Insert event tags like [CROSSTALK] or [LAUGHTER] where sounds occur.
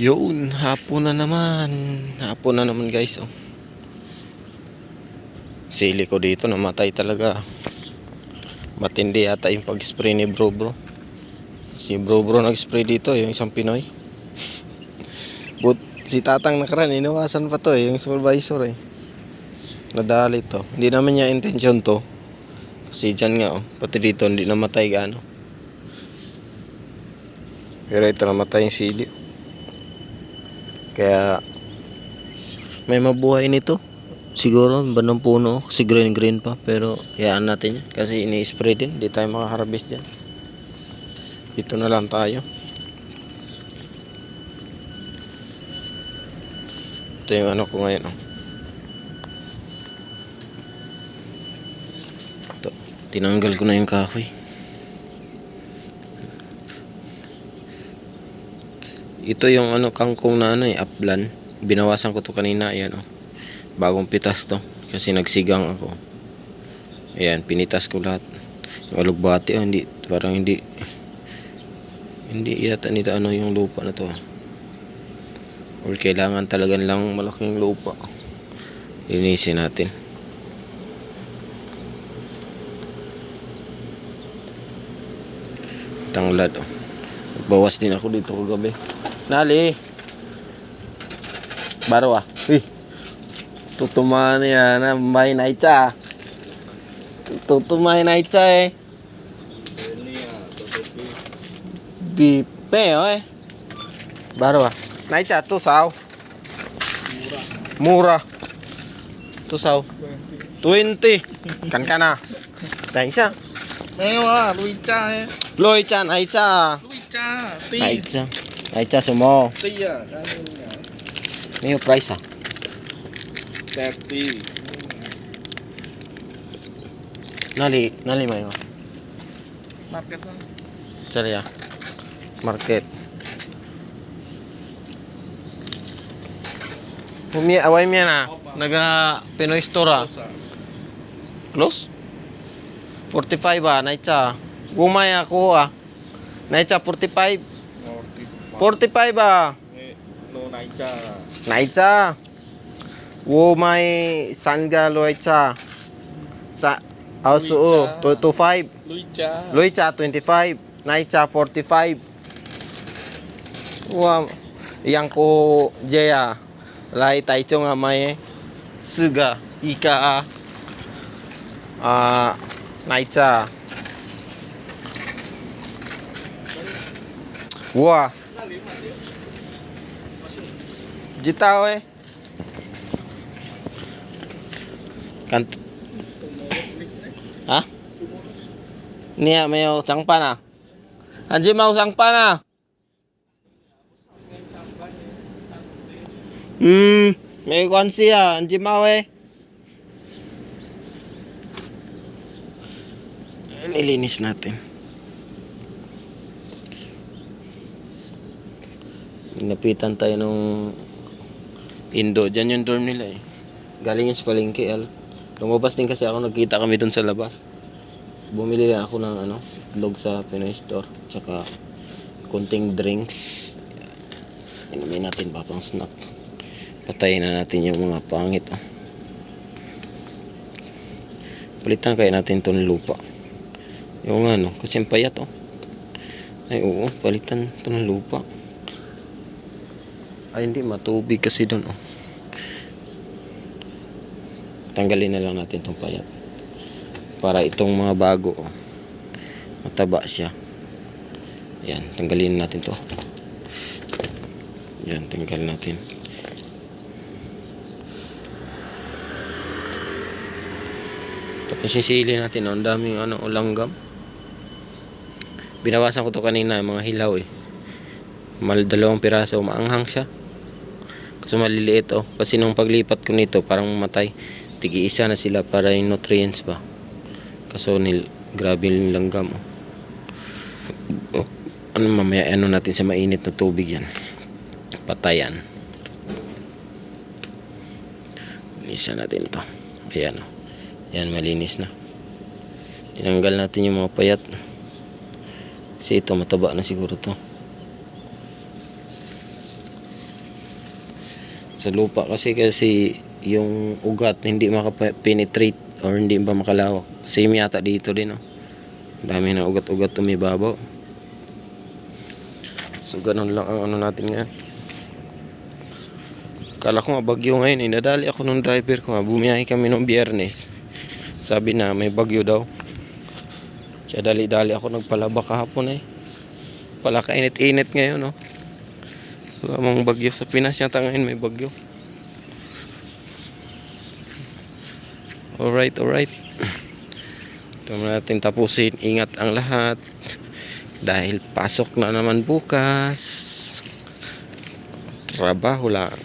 Yun, hapon na naman. Hapon na naman guys. Oh. Sili ko dito, namatay talaga. Matindi yata yung pag-spray ni bro bro. Si bro bro nag-spray dito, yung isang Pinoy. [LAUGHS] But si Tatang nakaraan, inawasan pa to eh, yung supervisor eh. Nadali to. Hindi naman niya intention to. Kasi dyan nga oh, pati dito hindi namatay gaano. Pero ito namatay yung sili. Kaya may mabuhay nito. Siguro bandang puno kasi green green pa pero hayaan natin yan kasi ini-spray din hindi tayo makaharvest dyan. Dito na lang tayo. Ito yung ano ko ngayon. Oh. Ito, tinanggal ko na yung kahoy. Ito yung ano kangkong na ano eh, upland. Binawasan ko to kanina, ayan oh. Bagong pitas to kasi nagsigang ako. Ayan, pinitas ko lahat. Yung alugbati oh, hindi parang hindi hindi yata nila ano yung lupa na to. ah. Or kailangan talagang lang malaking lupa. Linisin natin. Tanglad oh. Bawas din ako dito kagabi. Nali. Baru ah. Ih. Tutuman ya, na mai naicha. Tutumai naicha eh. Bi pe oi. Oh eh. Baru ah. Naicha tu sao? Murah. Murah. Tu sao? 20. Kan kana. Đánh sao? Mèo à, lùi cha ấy. Lùi cha naicha. Lùi cha. Ay, Aicha sumo. Niyo price ah. 30. Nali, nali mayo. Market na. Cari. Ya. Market. Umi away mi na. Naga Pinoy store ah. Close? 45 ah, naitsa. Gumaya ko ah. Naitsa 45. Forty 45 ah. Eh, no naija. Naicha. Gumay sanga loicha. Sa also 25. Luicha. Loicha 25. Naicha 45. Wow. Yang ko Jaya. Lai tai chong amai. Suga ika ah. Ah, Naicha. Wah. Jitao eh. Kan Ha? Niya may usang pa na. Anji mau usang pa na. Hmm, may kwan siya. Anji mau eh. Nilinis natin. Napitan tayo nung Indo. Diyan yung dorm nila eh. Galing yun sa palengke. al- Lumabas din kasi ako. Nagkita kami dun sa labas. Bumili lang ako ng ano, itlog sa Pinoy Store. Tsaka kunting drinks. Inumin natin pa pang snack. Patayin na natin yung mga pangit. Oh. Palitan kaya natin to ng lupa. Yung ano, kasi payat oh. Ay oo, palitan to ng lupa. Ay hindi, matubig kasi doon oh. Tanggalin na lang natin tong payat. Para itong mga bago oh. Mataba siya. Yan, tanggalin natin to. Yan, tanggal natin. Tapos sisili natin, oh, ang daming ano, ulanggam. Binawasan ko to kanina, mga hilaw eh. Mal dalawang piraso, maanghang siya. Kasi maliliit oh. Kasi nung paglipat ko nito, parang matay. Tigi isa na sila para yung nutrients ba. Kaso nil, grabe yung langgam oh. oh. Ano mamaya, ano natin sa mainit na tubig yan. Patayan. Linisan natin to. Ayan oh. Yan, malinis na. Tinanggal natin yung mga payat. Kasi ito, mataba na siguro to. Sa lupa kasi kasi yung ugat hindi makapenetrate or hindi ba makalawak. Same yata dito din oh. Dami na ugat-ugat tumibabaw. So ganun lang ang ano natin ngayon. Kala ko nga bagyo ngayon, eh. nadali ako nung driver ko. ha. Bumiyahe kami nung biyernes. Sabi na may bagyo daw. Kaya dali-dali ako nagpalaba kahapon eh. Pala kainit-init ngayon no. Wala bagyo sa Pinas yata ngayon may bagyo. Alright, alright. Ito na natin tapusin. Ingat ang lahat. Dahil pasok na naman bukas. Trabaho lang.